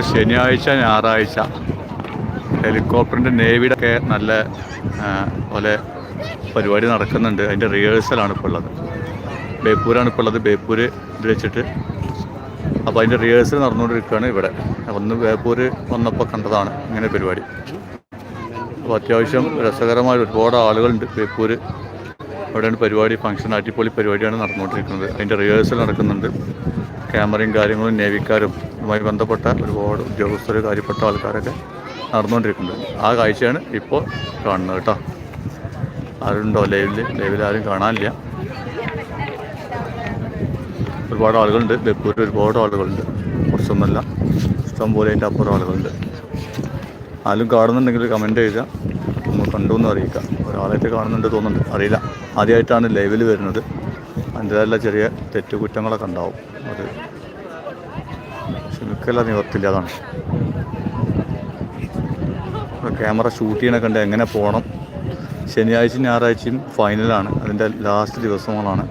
ശനിയാഴ്ച ഞായറാഴ്ച ഹെലികോപ്റ്ററിന്റെ നേവിയുടെ ഒക്കെ നല്ല പോലെ പരിപാടി നടക്കുന്നുണ്ട്. അതിന്റെ റിഹേഴ്സലാണ് ഇപ്പോൾ ഉള്ളത്. ബേപ്പൂരാണ് ഇപ്പോൾ ഉള്ളത്. ബേപ്പൂർ ഇത് വെച്ചിട്ട് അപ്പോൾ അതിന്റെ റിഹേഴ്സൽ നടന്നുകൊണ്ടിരിക്കുകയാണ് ഇവിടെ. ഒന്ന് ബേപ്പൂർ വന്നപ്പോൾ കണ്ടതാണ് ഇങ്ങനെ പരിപാടി. അപ്പോൾ അത്യാവശ്യം രസകരമായ ഒരുപാട് ആളുകളുണ്ട് ബേപ്പൂർ അവിടെയാണ് പരിപാടി ഫംഗ്ഷൻ അടിപൊളി പരിപാടിയാണ് നടന്നുകൊണ്ടിരിക്കുന്നത്. അതിന്റെ റിഹേഴ്സൽ നടക്കുന്നുണ്ട്. ക്യാമറയും കാര്യങ്ങളും നേവിക്കാരും ഇതുമായി ബന്ധപ്പെട്ട ഒരുപാട് ഉദ്യോഗസ്ഥർ കാര്യപ്പെട്ട ആൾക്കാരൊക്കെ നടന്നുകൊണ്ടിരിക്കുന്നുണ്ട്. ആ കാഴ്ചയാണ് ഇപ്പോൾ കാണുന്നത് കേട്ടോ. ആരുണ്ടോ ലൈവിൽ ലൈവിൽ ആരും കാണാനില്ല. ഒരുപാട് ആളുകളുണ്ട്. ബേപ്പൂരിൽ ഒരുപാട് ആളുകളുണ്ട്. കുറച്ചൊന്നുമല്ല ഇഷ്ടം പോലെ അതിന്റെ അപ്പുറം ആളുകളുണ്ട്. ആരും കാണുന്നുണ്ടെങ്കിൽ കമന്റ് ചെയ്യുക. കണ്ടു എന്ന് അറിയിക്കുക. ഒരാളായിട്ട് കാണുന്നുണ്ട് തോന്നുന്നുണ്ട്. അറിയില്ല. ആദ്യമായിട്ടാണ് ലൈവിൽ വരുന്നത്. അതിന്റെതായ ചെറിയ തെറ്റുകുറ്റങ്ങളൊക്കെ ഉണ്ടാവും. അത് ക്ഷമിക്കല്ല നിവർത്തില്ല അതാണ്. ക്യാമറ ഷൂട്ട് ചെയ്യണ കണ്ട് എങ്ങനെ പോകണം? ശനിയാഴ്ചയും ഞായറാഴ്ചയും ഫൈനലാണ്. അതിന്റെ ലാസ്റ്റ് ദിവസങ്ങളാണ്.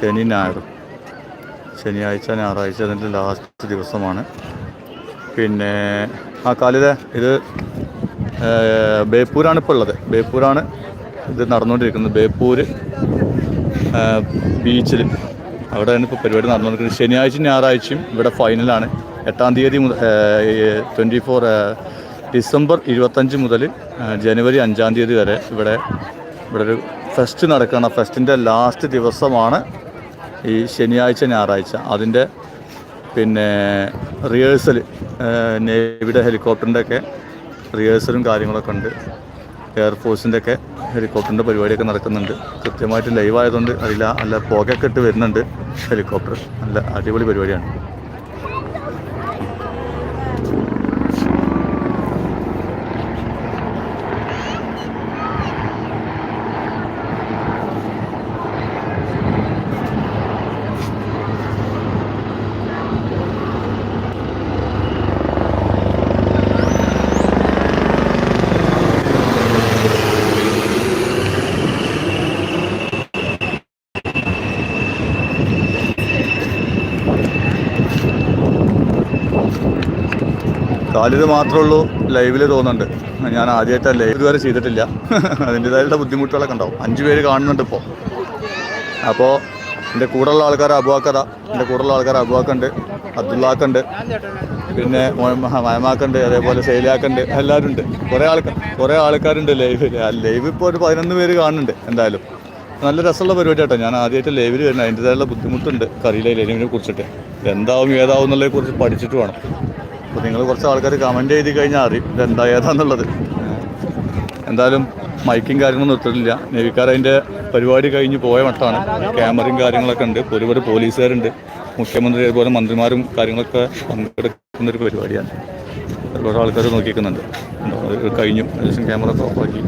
ശനി ഞായറും. ശനിയാഴ്ച ഞായറാഴ്ച അതിന്റെ ലാസ്റ്റ് ദിവസമാണ്. പിന്നെ ആ കാലിലെ ഇത് ബേപ്പൂരാണ് ഇപ്പോൾ ഉള്ളത്. ബേപ്പൂരാണ് ഇത് നടന്നുകൊണ്ടിരിക്കുന്നത്. ബേപ്പൂർ ബീച്ചിൽ അവിടെയാണ് ഇപ്പോൾ പരിപാടി നടന്നുകൊണ്ടിരിക്കുന്നത് ശനിയാഴ്ചയും ഞായറാഴ്ചയും ഇവിടെ ഫൈനലാണ്. എട്ടാം തീയതി മുതൽ ട്വന്റി ഫോർ ഡിസംബർ ഇരുപത്തഞ്ച് മുതൽ ജനുവരി അഞ്ചാം തീയതി വരെ ഇവിടെ ഇവിടെ ഒരു ഫെസ്റ്റ് നടക്കുകയാണ്. ഫെസ്റ്റിന്റെ ലാസ്റ്റ് ദിവസമാണ് ഈ ശനിയാഴ്ച ഞായറാഴ്ച. അതിന്റെ പിന്നെ റിഹേഴ്സൽ നേവിയുടെ ഹെലികോപ്റ്ററിന്റെ ഒക്കെ റിഹേഴ്സലും കാര്യങ്ങളൊക്കെ ഉണ്ട്. എയർഫോഴ്സിന്റെ ഒക്കെ ഹെലികോപ്റ്ററിന്റെ പരിപാടിയൊക്കെ നടക്കുന്നുണ്ട്. കൃത്യമായിട്ട് ലൈവ് ആയതുകൊണ്ട് അതില്ല നല്ല പുകയൊക്കെ ഇട്ട് വരുന്നുണ്ട്. ഹെലികോപ്റ്റർ നല്ല അടിപൊളി പരിപാടിയാണ്. കാലിത് മാത്രമേ ഉള്ളൂ തോന്നുന്നുണ്ട്. ഞാൻ ആദ്യമായിട്ട് ലൈവ് ഇതുവരെ ചെയ്തിട്ടില്ല. അതിന്റെതായിട്ടുള്ള ബുദ്ധിമുട്ടുകളൊക്കെ ഉണ്ടാവും. അഞ്ച് പേര് കാണുന്നുണ്ട് ഇപ്പോൾ അപ്പോൾ എന്റെ കൂടെയുള്ള ആൾക്കാർ അബുവാക്കത എന്റെ കൂടെയുള്ള ആൾക്കാർ അബുവാക്കുണ്ട് അബ്ദുള്ളാക്കുണ്ട്. പിന്നെ മയമാക്കുണ്ട് അതേപോലെ സെയിലാക്കുണ്ട് എല്ലാവരും ഉണ്ട്. കുറേ ആൾക്കാർ കുറേ ആൾക്കാരുണ്ട് ലൈവിൽ ലൈവ് ഇപ്പോൾ ഒരു പതിനൊന്ന് പേര് കാണുന്നുണ്ട് എന്തായാലും. നല്ല രസമുള്ള പരിപാടി കേട്ടോ ഞാൻ ആദ്യമായിട്ട് ലൈവിൽ വരുന്നത്. അതിന്റെതായുള്ള ബുദ്ധിമുട്ടുണ്ട് കറിയിലെ ലൈവിനെ കുറിച്ചിട്ട്. എന്താവും ഏതാവും എന്നുള്ളതിനെ കുറിച്ച് പഠിച്ചിട്ട് വേണം. അപ്പോൾ നിങ്ങൾ കുറച്ച് ആൾക്കാർ കമന്റ് ചെയ്ത് കഴിഞ്ഞാൽ അറിയും ഇതെന്താ ഏതാന്നുള്ളത്. എന്തായാലും മൈക്കും കാര്യങ്ങളും നിർത്തിട്ടില്ല നേവിക്കാർ അതിന്റെ പരിപാടി കഴിഞ്ഞ് പോയ മട്ടാണ്. ക്യാമറയും കാര്യങ്ങളൊക്കെ ഉണ്ട്. ഒരുപാട് പോലീസുകാരുണ്ട്. മുഖ്യമന്ത്രി അതുപോലെ മന്ത്രിമാരും കാര്യങ്ങളൊക്കെ പങ്കെടുക്കുന്ന ഒരു പരിപാടിയാണ്. ഒരുപാട് ആൾക്കാർ നോക്കിക്കുന്നുണ്ട്? കഴിഞ്ഞു. ഏകദേശം ക്യാമറ ഒക്കെ ഓഫാക്കി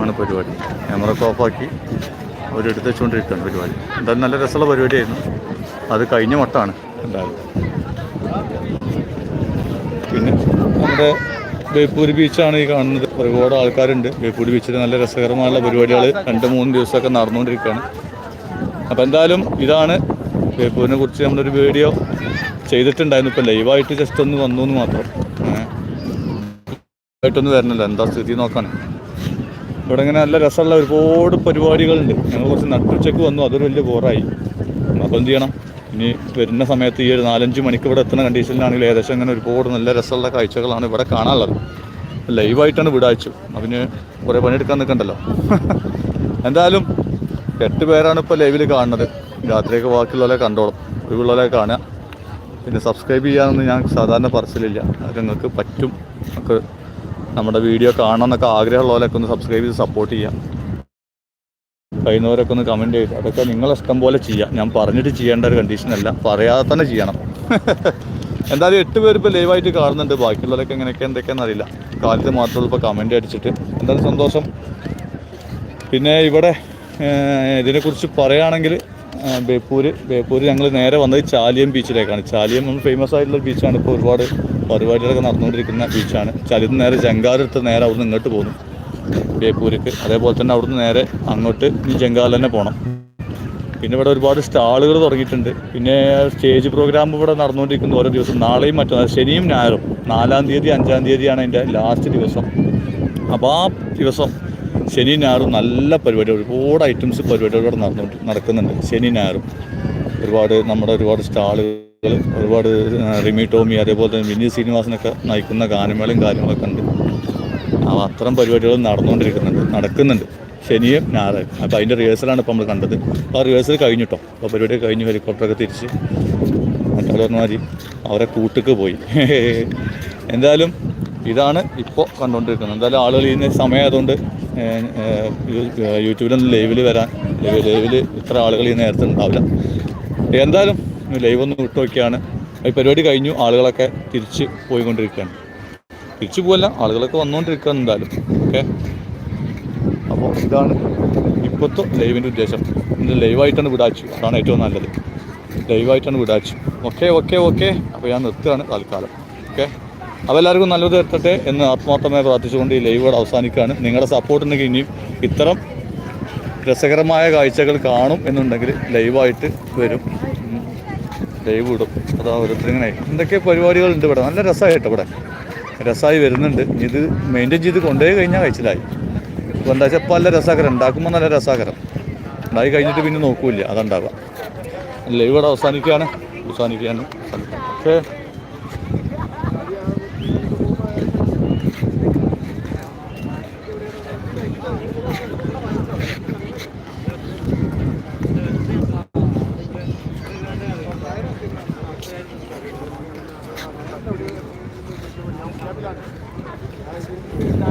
ആണ് പരിപാടി. ക്യാമറ ഒക്കെ ഓഫാക്കി അവരെടുത്ത് വെച്ചുകൊണ്ടിരിക്കുകയാണ് പരിപാടി. എന്തായാലും നല്ല രസമുള്ള പരിപാടിയായിരുന്നു. അത് കഴിഞ്ഞ മട്ടാണ്. എന്തായാലും. പിന്നെ നമ്മുടെ ബേപ്പൂർ ബീച്ചാണ് ഈ കാണുന്നത്. ഒരുപാട് ആൾക്കാരുണ്ട്. ബേപ്പൂർ ബീച്ചിൽ നല്ല രസകരമായുള്ള പരിപാടികൾ രണ്ട് മൂന്ന് ദിവസമൊക്കെ നടന്നുകൊണ്ടിരിക്കുകയാണ്. അപ്പോൾ എന്തായാലും ഇതാണ് ബേപ്പൂരിനെ കുറിച്ച് നമ്മളൊരു വീഡിയോ ചെയ്തിട്ടുണ്ടായിരുന്നു. ഇപ്പോൾ ലൈവായിട്ട് ജസ്റ്റ് ഒന്ന് വന്നു എന്ന് മാത്രം. ായിട്ടൊന്നും വരണല്ലോ. എന്താ സ്ഥിതി നോക്കാൻ. ഇവിടെ ഇങ്ങനെ നല്ല രസമുള്ള ഒരുപാട് പരിപാടികളുണ്ട്. ഞങ്ങൾ കുറച്ച് നട്ടുച്ചയ്ക്ക് വന്നു. അതൊരു വലിയ ബോറായി അപ്പം എന്ത് ചെയ്യണം? ഇനി വരുന്ന സമയത്ത് ഈ ഒരു നാലഞ്ച് മണിക്ക് ഇവിടെ എത്തുന്ന കണ്ടീഷനിലാണെങ്കിൽ ഏകദേശം ഇങ്ങനെ ഒരുപാട് നല്ല രസമുള്ള കാഴ്ചകളാണ് ഇവിടെ കാണാനുള്ളത്. ലൈവായിട്ടാണ് വിടാച്ചു അതിന് കുറേ പണിയെടുക്കാൻ നിൽക്കണ്ടല്ലോ. എന്തായാലും എട്ട് പേരാണ് ഇപ്പോൾ ലൈവിൽ കാണുന്നത്. രാത്രിയൊക്കെ ബാക്കിയുള്ളവരെ കണ്ടോളും. ഒഴിവുള്ളവരെ കാണുക. പിന്നെ സബ്സ്ക്രൈബ് ചെയ്യാമെന്ന് ഞാൻ സാധാരണ പറച്ചിലില്ല. നിങ്ങൾക്ക് പറ്റും. നമുക്ക് നമ്മുടെ വീഡിയോ കാണണമെന്നൊക്കെ ആഗ്രഹമുള്ളവരൊക്കെ ഒന്ന് സബ്സ്ക്രൈബ് ചെയ്ത് സപ്പോർട്ട് ചെയ്യാം. കഴിയുന്നവരൊക്കെ ഒന്ന് കമന്റ് ചെയ്ത് അതൊക്കെ നിങ്ങളെ ഇഷ്ടം പോലെ ചെയ്യാം. ഞാൻ പറഞ്ഞിട്ട് ചെയ്യേണ്ട ഒരു കണ്ടീഷനല്ല പറയാതെ തന്നെ ചെയ്യണം. എന്തായാലും എട്ട് പേര് ഇപ്പോൾ ലൈവായിട്ട് കാണുന്നുണ്ട്. ബാക്കിയുള്ളവരൊക്കെ എങ്ങനെയൊക്കെ എന്തൊക്കെയാണെന്ന് അറിയില്ല. കാലത്ത് മാത്രമേ ഇപ്പോൾ കമന്റ് അടിച്ചിട്ട്. എന്തായാലും സന്തോഷം. പിന്നെ ഇവിടെ ഇതിനെക്കുറിച്ച് പറയുകയാണെങ്കിൽ ബേപ്പൂര് ബേപ്പൂര് ഞങ്ങൾ നേരെ വന്നത് ചാലിയം ബീച്ചിലേക്കാണ് ചാലിയം ഫേമസ് ആയിട്ടുള്ള ബീച്ചാണ് ഇപ്പോൾ ഒരുപാട് പരിപാടികളൊക്കെ നടന്നുകൊണ്ടിരിക്കുന്ന ബീച്ചാണ് ചാലിയത്ത് നേരെ ജങ്കാരെടുത്ത് നേരെ അവിടുന്ന് ഇങ്ങോട്ട് പോകുന്നു. ബേപ്പൂർക്ക് അതേപോലെ തന്നെ അവിടുന്ന് നേരെ അങ്ങോട്ട് ഈ ജങ്കാൽ തന്നെ പോകണം പിന്നെ ഇവിടെ ഒരുപാട് സ്റ്റാളുകൾ തുടങ്ങിയിട്ടുണ്ട്. പിന്നെ സ്റ്റേജ് പ്രോഗ്രാം ഇവിടെ നടന്നുകൊണ്ടിരിക്കുന്ന ഓരോ ദിവസം. നാളെയും മറ്റോ ശനിയും ഞായറും. നാലാം തീയതി അഞ്ചാം തീയതിയാണ് അതിന്റെ ലാസ്റ്റ് ദിവസം. അപ്പോൾ ആ ദിവസം ശനി ഞായറും നല്ല പരിപാടി ഒരുപാട് ഐറ്റംസ് പരിപാടികൾ ഇവിടെ നടന്നുകൊണ്ട് നടക്കുന്നുണ്ട്. ശനി ഞായറും. ഒരുപാട് നമ്മുടെ ഒരുപാട് സ്റ്റാളുകൾ ഒരുപാട് റിമി ടോമി അതേപോലെ തന്നെ വിനീത് ശ്രീനിവാസനൊക്കെ നയിക്കുന്ന ഗാനമേളയും കാര്യങ്ങളൊക്കെ ഉണ്ട്. ആ അത്തരം പരിപാടികൾ നടന്നുകൊണ്ടിരിക്കുന്നുണ്ട് നടക്കുന്നുണ്ട്. ശനിയും ഞായറും. അപ്പോൾ അതിന്റെ റിഹേഴ്സലാണ് ഇപ്പോൾ നമ്മൾ കണ്ടത്. അപ്പോൾ ആ റിഹേഴ്സൽ കഴിഞ്ഞിട്ടോ അപ്പോൾ പരിപാടി കഴിഞ്ഞ് ഹെലികോപ്റ്ററൊക്കെ തിരിച്ച് മറ്റേ പറഞ്ഞമാതിരി അവരെ കൂട്ടുക്ക് പോയി. എന്തായാലും ഇതാണ് ഇപ്പോൾ കണ്ടുകൊണ്ടിരിക്കുന്നത് എന്തായാലും ആളുകൾ ഇന്ന് സമയമായതുകൊണ്ട് യൂട്യൂബിലൊന്നും ലൈവിൽ വരാൻ ലൈവിൽ ഇത്ര ആളുകൾ ഈ നേരത്തെ ഉണ്ടാവില്ല. എന്തായാലും ലൈവ് ഒന്ന് വിട്ടു നോക്കിയാണ്. ഈ പരിപാടി കഴിഞ്ഞു ആളുകളൊക്കെ തിരിച്ച് പോയിക്കൊണ്ടിരിക്കുകയാണ്. തിരിച്ചു പോവല്ല. ആളുകളൊക്കെ വന്നുകൊണ്ടിരിക്കുക എന്തായാലും. ഓക്കെ? അപ്പോൾ ഇതാണ് ഇപ്പോഴത്തെ ലൈവിന്റെ ഉദ്ദേശം. ഇത് ലൈവായിട്ടാണ് വിടാച്ചു. അതാണ് ഏറ്റവും നല്ലത്. ലൈവായിട്ടാണ് വിടാച്ചു. Okay okay okay. അപ്പോൾ ഞാൻ നിർത്തുകയാണ് തൽക്കാലം. ഓക്കെ? അപ്പോൾ എല്ലാവർക്കും നല്ലത് എത്തട്ടെ എന്ന് ആത്മാർത്ഥമായി പ്രാർത്ഥിച്ചുകൊണ്ട് ഈ ലൈവ് അവസാനിക്കുകയാണ്. നിങ്ങളുടെ സപ്പോർട്ട് ഇനിയും ഇത്തരം രസകരമായ കാഴ്ചകൾ കാണും എന്നുണ്ടെങ്കിൽ ലൈവായിട്ട് വരും. ലൈവ് ഇടും അതാ ഓരോരുത്തരിങ്ങനെ. എന്തൊക്കെ പരിപാടികളുണ്ട് ഇവിടെ? നല്ല രസമായിട്ടോ ഇവിടെ? രസമായി വരുന്നുണ്ട്. ഇത് മെയിന്റെയിൻ ചെയ്ത് കൊണ്ടുപോയി കഴിഞ്ഞാൽ കഴിച്ചിലായി. ഇപ്പോൾ എന്താ വെച്ചാൽ നല്ല രസാകരം. ഉണ്ടാക്കുമ്പോൾ നല്ല രസകരം. ഉണ്ടായി കഴിഞ്ഞിട്ട് പിന്നെ നോക്കൂല്ല. അതുണ്ടാവുക ലൈവ് ഇവിടെ അവസാനിക്കുകയാണ് അവസാനിക്കുകയാണ് ഓക്കെ. डायरेक्ट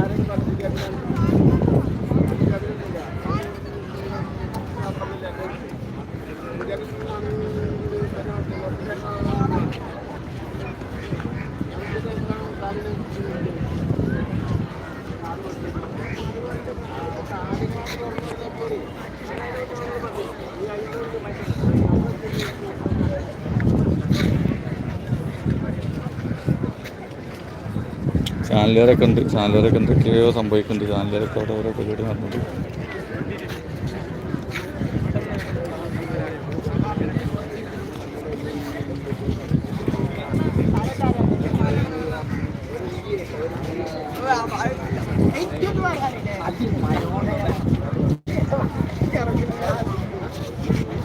ചാനലുകാരൊക്കെ ഉണ്ട്. ചാനലുകാരൊക്കെ എന്തൊക്കെയോ സംഭവിക്കുന്നുണ്ട്. ചാനലുകാരൊക്കെ അവിടെ ഓരോ പരിപാടി നടന്നുണ്ട്